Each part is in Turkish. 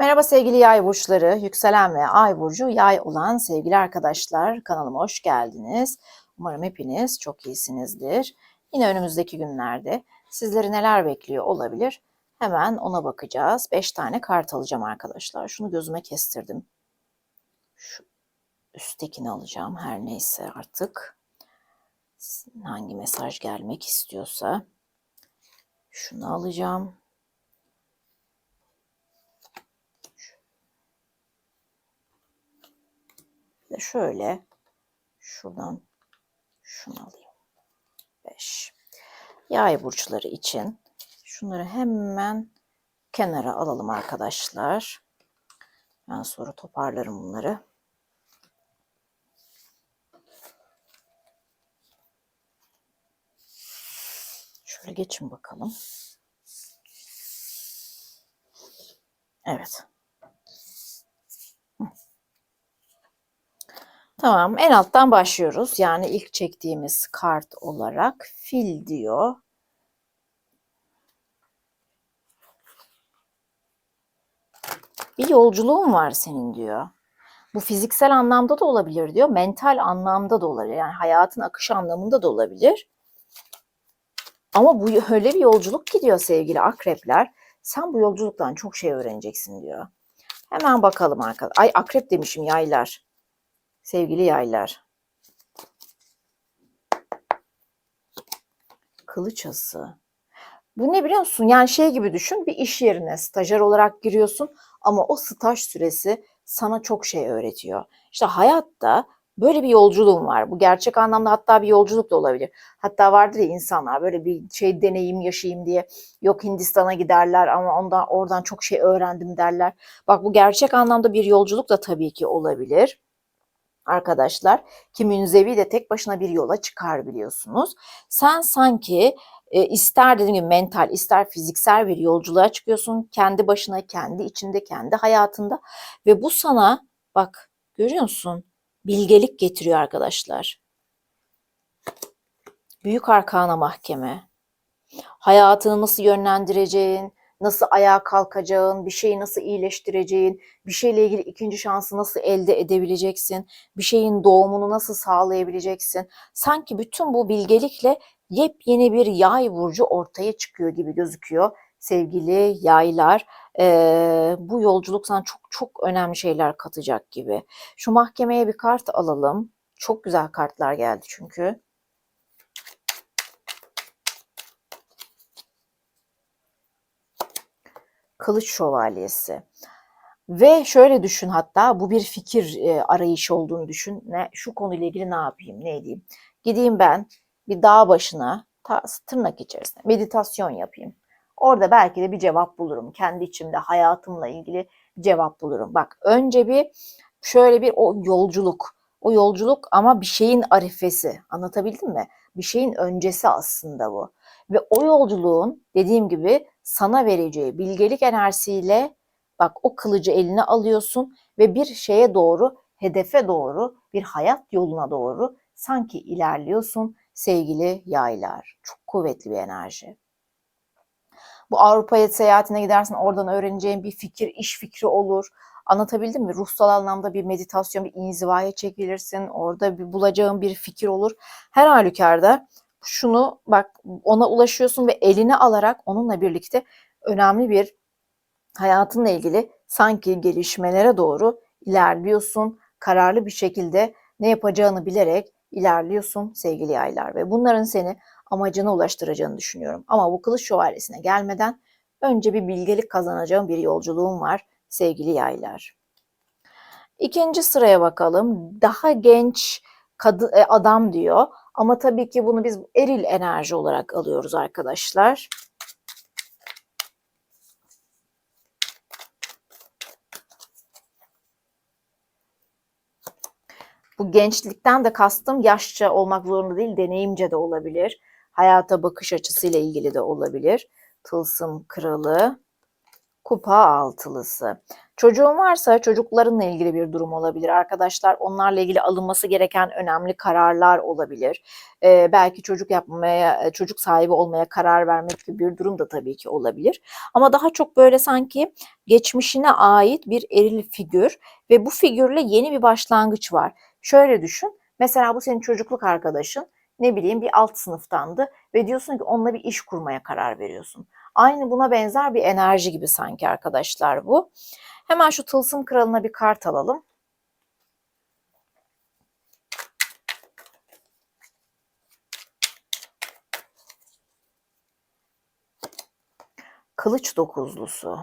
Merhaba sevgili yay burçları, yükselen ve ay burcu yay olan sevgili arkadaşlar kanalıma hoş geldiniz. Umarım hepiniz çok iyisinizdir. Yine önümüzdeki günlerde sizleri neler bekliyor olabilir? Hemen ona bakacağız. 5 tane kart alacağım arkadaşlar. Şunu gözüme kestirdim. Şu üsttekini alacağım her neyse artık. Hangi mesaj gelmek istiyorsa. Şunu alacağım. Şöyle şuradan şunu alayım. 5. Yay burçları için şunları hemen kenara alalım arkadaşlar. Ben sonra toparlarım bunları. Şöyle geçin bakalım. Evet. Tamam, en alttan başlıyoruz. Yani ilk çektiğimiz kart olarak fil diyor. Bir yolculuğun var senin diyor. Bu fiziksel anlamda da olabilir diyor. Mental anlamda da olabilir. Yani hayatın akışı anlamında da olabilir. Ama bu öyle bir yolculuk gidiyor sevgili akrepler. Sen bu yolculuktan çok şey öğreneceksin diyor. Hemen bakalım arkadaşlar. Ay akrep demişim yaylar. Sevgili yaylar. Kılıç ası. Bu ne biliyor musun? Yani şey gibi düşün. Bir iş yerine stajyer olarak giriyorsun ama o staj süresi sana çok şey öğretiyor. İşte hayatta böyle bir yolculuğum var. Bu gerçek anlamda hatta bir yolculuk da olabilir. Hatta vardır ya insanlar böyle bir şey deneyim yaşayayım diye yok Hindistan'a giderler ama ondan oradan çok şey öğrendim derler. Bak bu gerçek anlamda bir yolculuk da tabii ki olabilir arkadaşlar ki münzevi de tek başına bir yola çıkar biliyorsunuz. Sen sanki e, ister dediğim gibi mental ister fiziksel bir yolculuğa çıkıyorsun. Kendi başına, kendi içinde, kendi hayatında ve bu sana bak görüyor musun? Bilgelik getiriyor arkadaşlar. Büyük Arkana Mahkeme. Hayatını nasıl yönlendireceğin, nasıl ayağa kalkacağın, bir şeyi nasıl iyileştireceğin, bir şeyle ilgili ikinci şansı nasıl elde edebileceksin, bir şeyin doğumunu nasıl sağlayabileceksin. Sanki bütün bu bilgelikle yepyeni bir yay burcu ortaya çıkıyor gibi gözüküyor sevgili yaylar. Ee, bu yolculuk sana çok çok önemli şeyler katacak gibi. Şu mahkemeye bir kart alalım. Çok güzel kartlar geldi çünkü. Kılıç Şövalyesi. Ve şöyle düşün hatta bu bir fikir e, arayışı olduğunu düşün. Ne, şu konuyla ilgili ne yapayım, ne edeyim? Gideyim ben bir dağ başına ta, tırnak içerisinde meditasyon yapayım. Orada belki de bir cevap bulurum. Kendi içimde hayatımla ilgili cevap bulurum. Bak önce bir şöyle bir o yolculuk. O yolculuk ama bir şeyin arifesi. Anlatabildim mi? Bir şeyin öncesi aslında bu. Ve o yolculuğun dediğim gibi sana vereceği bilgelik enerjisiyle bak o kılıcı eline alıyorsun ve bir şeye doğru, hedefe doğru, bir hayat yoluna doğru sanki ilerliyorsun sevgili yaylar. Çok kuvvetli bir enerji. Bu Avrupa'ya seyahatine gidersin oradan öğreneceğin bir fikir, iş fikri olur. Anlatabildim mi? Ruhsal anlamda bir meditasyon, bir inzivaya çekilirsin. Orada bir bulacağın bir fikir olur. Her halükarda şunu bak ona ulaşıyorsun ve eline alarak onunla birlikte önemli bir hayatınla ilgili sanki gelişmelere doğru ilerliyorsun. Kararlı bir şekilde ne yapacağını bilerek ilerliyorsun sevgili yaylar ve bunların seni amacına ulaştıracağını düşünüyorum. Ama bu kılıç şövalyesine gelmeden önce bir bilgelik kazanacağım bir yolculuğum var sevgili yaylar. İkinci sıraya bakalım. Daha genç kadı, e, adam diyor. Ama tabii ki bunu biz eril enerji olarak alıyoruz arkadaşlar. Bu gençlikten de kastım yaşça olmak zorunda değil, deneyimce de olabilir. Hayata bakış açısıyla ilgili de olabilir. Tılsım kralı, Kupa altılısı. Çocuğun varsa çocuklarınla ilgili bir durum olabilir. Arkadaşlar onlarla ilgili alınması gereken önemli kararlar olabilir. Ee, belki çocuk yapmaya, çocuk sahibi olmaya karar vermek gibi bir durum da tabii ki olabilir. Ama daha çok böyle sanki geçmişine ait bir eril figür ve bu figürle yeni bir başlangıç var. Şöyle düşün. Mesela bu senin çocukluk arkadaşın ne bileyim bir alt sınıftandı ve diyorsun ki onunla bir iş kurmaya karar veriyorsun. Aynı buna benzer bir enerji gibi sanki arkadaşlar bu. Hemen şu tılsım kralına bir kart alalım. Kılıç dokuzlusu.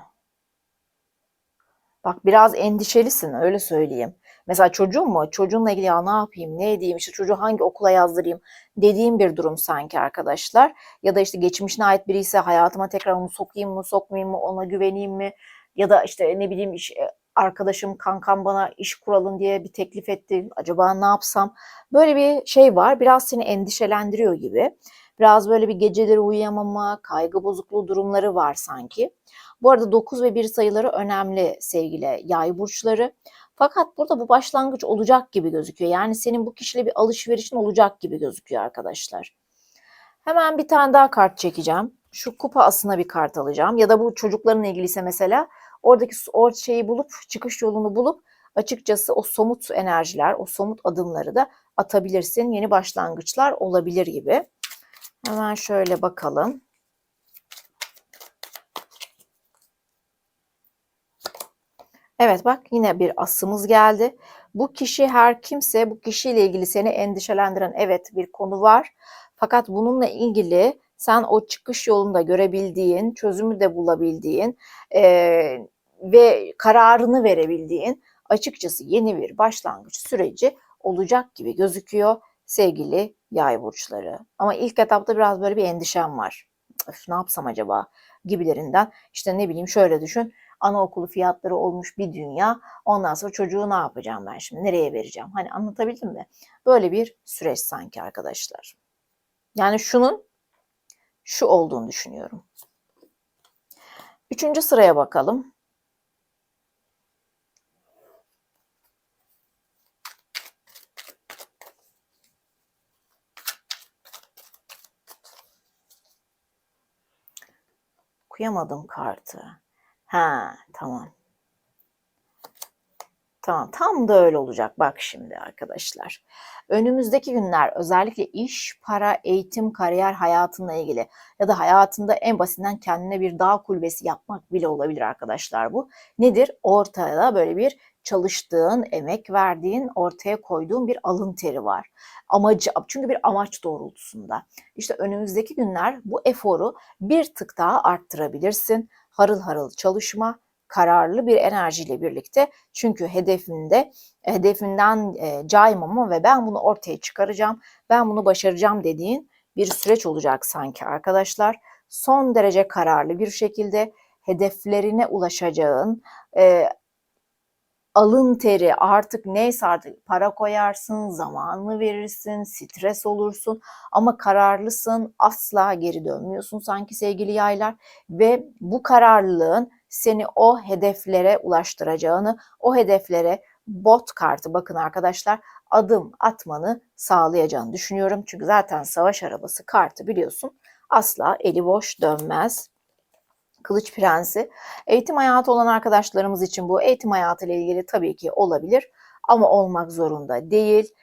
Bak biraz endişelisin öyle söyleyeyim. Mesela çocuğum mu? Çocuğunla ilgili ya ne yapayım, ne edeyim, işte çocuğu hangi okula yazdırayım dediğim bir durum sanki arkadaşlar. Ya da işte geçmişine ait biri ise hayatıma tekrar onu sokayım mı, sokmayayım mı, ona güveneyim mi? Ya da işte ne bileyim iş, e, arkadaşım, kankam bana iş kuralım diye bir teklif etti. Acaba ne yapsam? Böyle bir şey var. Biraz seni endişelendiriyor gibi. Biraz böyle bir geceleri uyuyamama, kaygı bozukluğu durumları var sanki. Bu arada 9 ve 1 sayıları önemli sevgili yay burçları. Fakat burada bu başlangıç olacak gibi gözüküyor. Yani senin bu kişiyle bir alışverişin olacak gibi gözüküyor arkadaşlar. Hemen bir tane daha kart çekeceğim. Şu kupa asına bir kart alacağım. Ya da bu çocuklarla ilgiliyse mesela oradaki o şeyi bulup, çıkış yolunu bulup açıkçası o somut enerjiler, o somut adımları da atabilirsin. Yeni başlangıçlar olabilir gibi. Hemen şöyle bakalım. Evet bak yine bir asımız geldi. Bu kişi her kimse bu kişiyle ilgili seni endişelendiren evet bir konu var. Fakat bununla ilgili sen o çıkış yolunda görebildiğin, çözümü de bulabildiğin e, ve kararını verebildiğin açıkçası yeni bir başlangıç süreci olacak gibi gözüküyor sevgili yay burçları. Ama ilk etapta biraz böyle bir endişem var. Öf, ne yapsam acaba gibilerinden. İşte ne bileyim şöyle düşün. Anaokulu fiyatları olmuş bir dünya. Ondan sonra çocuğu ne yapacağım ben şimdi? Nereye vereceğim? Hani anlatabildim mi? Böyle bir süreç sanki arkadaşlar. Yani şunun şu olduğunu düşünüyorum. Üçüncü sıraya bakalım. Okuyamadım kartı. Ha, tamam. Tamam, tam da öyle olacak. Bak şimdi arkadaşlar. Önümüzdeki günler özellikle iş, para, eğitim, kariyer hayatınla ilgili ya da hayatında en basitinden kendine bir dağ kulübesi yapmak bile olabilir arkadaşlar bu. Nedir? Ortada böyle bir çalıştığın, emek verdiğin, ortaya koyduğun bir alın teri var. Amacı, çünkü bir amaç doğrultusunda. İşte önümüzdeki günler bu eforu bir tık daha arttırabilirsin. Harıl harıl çalışma, kararlı bir enerjiyle birlikte çünkü hedefinde hedefinden e, caymama ve ben bunu ortaya çıkaracağım, ben bunu başaracağım dediğin bir süreç olacak sanki arkadaşlar. Son derece kararlı bir şekilde hedeflerine ulaşacağın, e, alın teri artık neyse artık para koyarsın, zamanını verirsin, stres olursun ama kararlısın, asla geri dönmüyorsun sanki sevgili yaylar ve bu kararlılığın seni o hedeflere ulaştıracağını, o hedeflere bot kartı bakın arkadaşlar adım atmanı sağlayacağını düşünüyorum. Çünkü zaten savaş arabası kartı biliyorsun asla eli boş dönmez. Kılıç Prensi. Eğitim hayatı olan arkadaşlarımız için bu eğitim hayatı ile ilgili tabii ki olabilir ama olmak zorunda değil.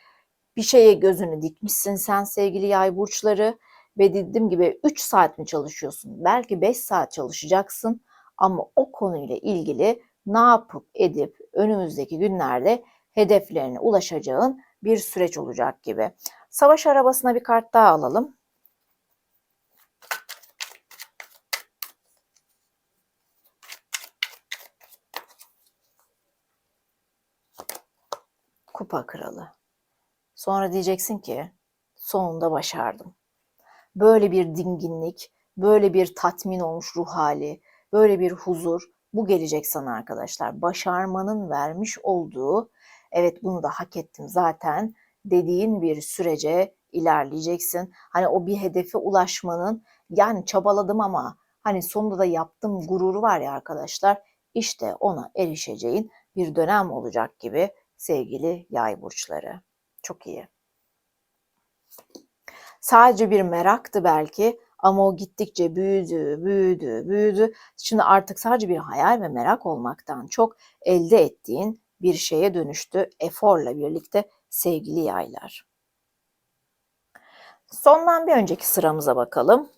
Bir şeye gözünü dikmişsin sen sevgili yay burçları ve dediğim gibi 3 saat mi çalışıyorsun? Belki 5 saat çalışacaksın ama o konuyla ilgili ne yapıp edip önümüzdeki günlerde hedeflerine ulaşacağın bir süreç olacak gibi. Savaş arabasına bir kart daha alalım. Kupa kralı. Sonra diyeceksin ki sonunda başardım. Böyle bir dinginlik, böyle bir tatmin olmuş ruh hali, böyle bir huzur bu gelecek sana arkadaşlar. Başarmanın vermiş olduğu evet bunu da hak ettim zaten dediğin bir sürece ilerleyeceksin. Hani o bir hedefe ulaşmanın yani çabaladım ama Hani sonunda da yaptım gururu var ya arkadaşlar. İşte ona erişeceğin bir dönem olacak gibi sevgili yay burçları. Çok iyi. Sadece bir meraktı belki ama o gittikçe büyüdü, büyüdü, büyüdü. Şimdi artık sadece bir hayal ve merak olmaktan çok elde ettiğin bir şeye dönüştü eforla birlikte sevgili yaylar. Sondan bir önceki sıramıza bakalım.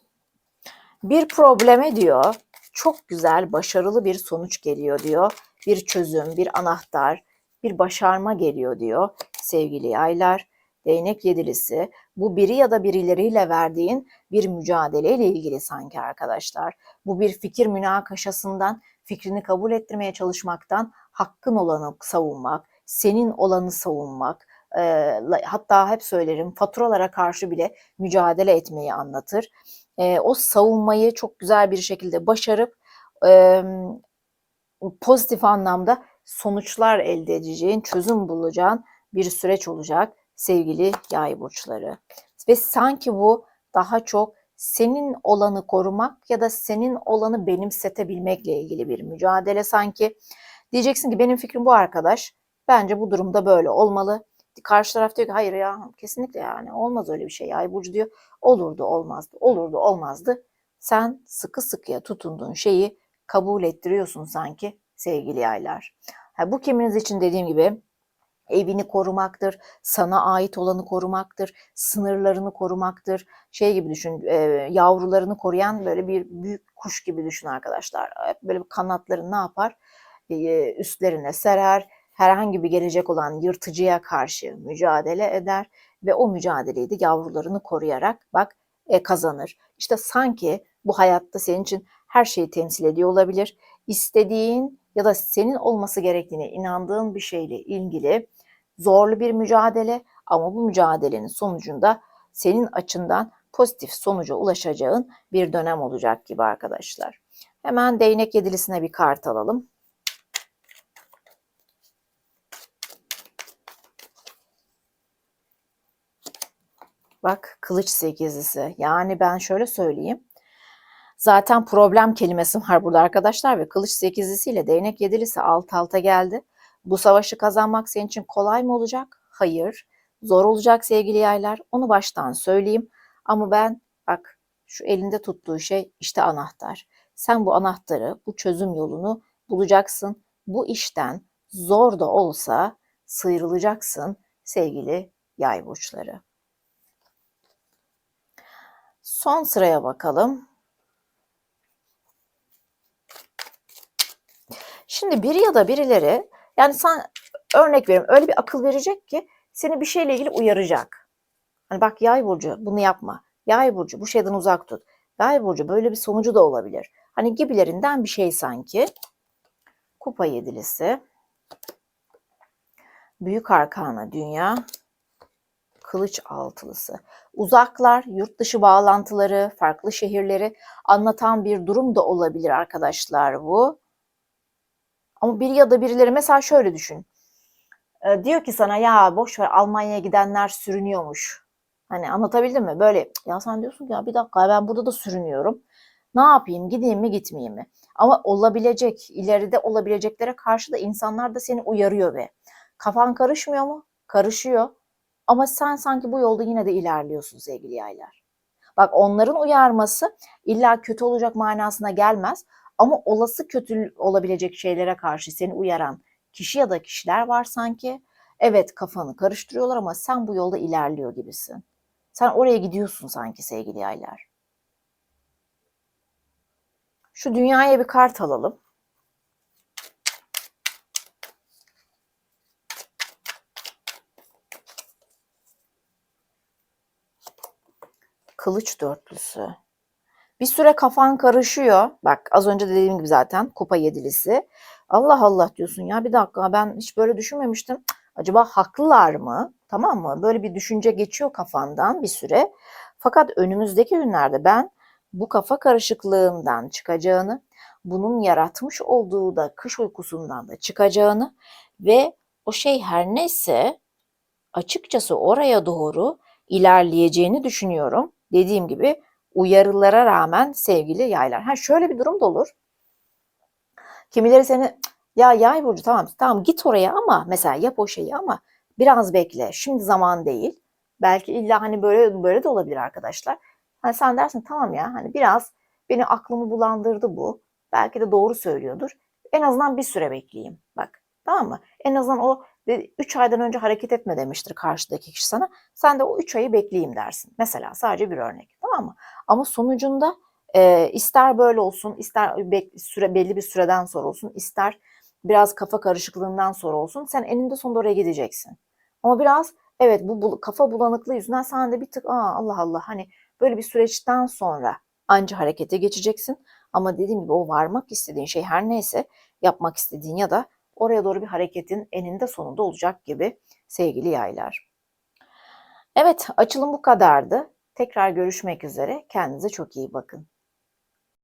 Bir probleme diyor, çok güzel, başarılı bir sonuç geliyor diyor. Bir çözüm, bir anahtar, bir başarma geliyor diyor sevgili yaylar. Değnek yedilisi bu biri ya da birileriyle verdiğin bir mücadeleyle ilgili sanki arkadaşlar. Bu bir fikir münakaşasından, fikrini kabul ettirmeye çalışmaktan, hakkın olanı savunmak, senin olanı savunmak, e, hatta hep söylerim faturalara karşı bile mücadele etmeyi anlatır. E, o savunmayı çok güzel bir şekilde başarıp e, pozitif anlamda sonuçlar elde edeceğin, çözüm bulacağın bir süreç olacak sevgili yay burçları. Ve sanki bu daha çok senin olanı korumak ya da senin olanı benimsetebilmekle ilgili bir mücadele sanki. Diyeceksin ki benim fikrim bu arkadaş. Bence bu durumda böyle olmalı. Karşı taraf diyor ki hayır ya kesinlikle yani olmaz öyle bir şey. Yay burcu diyor olurdu olmazdı olurdu olmazdı. Sen sıkı sıkıya tutunduğun şeyi kabul ettiriyorsun sanki sevgili yaylar. Ha, bu kiminiz için dediğim gibi evini korumaktır, sana ait olanı korumaktır, sınırlarını korumaktır. Şey gibi düşün, e, yavrularını koruyan böyle bir büyük kuş gibi düşün arkadaşlar. Böyle bir kanatları ne yapar? E, üstlerine serer, herhangi bir gelecek olan yırtıcıya karşı mücadele eder ve o mücadeleyi de yavrularını koruyarak bak e, kazanır. İşte sanki bu hayatta senin için her şeyi temsil ediyor olabilir. İstediğin ya da senin olması gerektiğine inandığın bir şeyle ilgili zorlu bir mücadele ama bu mücadelenin sonucunda senin açından pozitif sonuca ulaşacağın bir dönem olacak gibi arkadaşlar. Hemen değnek yedilisine bir kart alalım. Bak kılıç sekizlisi. Yani ben şöyle söyleyeyim. Zaten problem kelimesi var burada arkadaşlar ve kılıç sekizlisiyle değnek yedilisi alt alta geldi. Bu savaşı kazanmak senin için kolay mı olacak? Hayır. Zor olacak sevgili yaylar. Onu baştan söyleyeyim. Ama ben bak şu elinde tuttuğu şey işte anahtar. Sen bu anahtarı, bu çözüm yolunu bulacaksın. Bu işten zor da olsa sıyrılacaksın sevgili yay burçları. Son sıraya bakalım. Şimdi biri ya da birileri yani sen örnek veriyorum öyle bir akıl verecek ki seni bir şeyle ilgili uyaracak. Hani bak yay burcu bunu yapma. Yay burcu bu şeyden uzak tut. Yay burcu böyle bir sonucu da olabilir. Hani gibilerinden bir şey sanki. Kupa yedilisi. Büyük arkana dünya. Kılıç altılısı. Uzaklar, yurt dışı bağlantıları, farklı şehirleri anlatan bir durum da olabilir arkadaşlar bu. Ama biri ya da birileri mesela şöyle düşün. E, diyor ki sana ya boş ver Almanya'ya gidenler sürünüyormuş. Hani anlatabildim mi? Böyle ya sen diyorsun ya bir dakika ben burada da sürünüyorum. Ne yapayım gideyim mi gitmeyeyim mi? Ama olabilecek ileride olabileceklere karşı da insanlar da seni uyarıyor ve kafan karışmıyor mu? Karışıyor. Ama sen sanki bu yolda yine de ilerliyorsun sevgili yaylar. Bak onların uyarması illa kötü olacak manasına gelmez. Ama olası kötü olabilecek şeylere karşı seni uyaran kişi ya da kişiler var sanki. Evet kafanı karıştırıyorlar ama sen bu yolda ilerliyor gibisin. Sen oraya gidiyorsun sanki sevgili yaylar. Şu dünyaya bir kart alalım. Kılıç dörtlüsü. Bir süre kafan karışıyor. Bak az önce de dediğim gibi zaten kupa yedilisi. Allah Allah diyorsun ya bir dakika ben hiç böyle düşünmemiştim. Acaba haklılar mı? Tamam mı? Böyle bir düşünce geçiyor kafandan bir süre. Fakat önümüzdeki günlerde ben bu kafa karışıklığından çıkacağını, bunun yaratmış olduğu da kış uykusundan da çıkacağını ve o şey her neyse açıkçası oraya doğru ilerleyeceğini düşünüyorum. Dediğim gibi uyarılara rağmen sevgili yaylar. Ha şöyle bir durum da olur. Kimileri seni "Cık, ya yay burcu tamam tamam git oraya ama mesela yap o şeyi ama biraz bekle. Şimdi zaman değil. Belki illa hani böyle böyle de olabilir arkadaşlar. Hani sen dersin tamam ya hani biraz beni aklımı bulandırdı bu. Belki de doğru söylüyordur. En azından bir süre bekleyeyim. Bak tamam mı? En azından o 3 aydan önce hareket etme demiştir karşıdaki kişi sana. Sen de o 3 ayı bekleyeyim dersin. Mesela sadece bir örnek tamam mı? Ama sonucunda e, ister böyle olsun, ister bek- süre belli bir süreden sonra olsun, ister biraz kafa karışıklığından sonra olsun. Sen eninde sonunda oraya gideceksin. Ama biraz evet bu bul- kafa bulanıklığı yüzünden sen de bir tık Aa, Allah Allah hani böyle bir süreçten sonra anca harekete geçeceksin. Ama dediğim gibi o varmak istediğin şey her neyse yapmak istediğin ya da oraya doğru bir hareketin eninde sonunda olacak gibi sevgili yaylar. Evet açılım bu kadardı. Tekrar görüşmek üzere. Kendinize çok iyi bakın.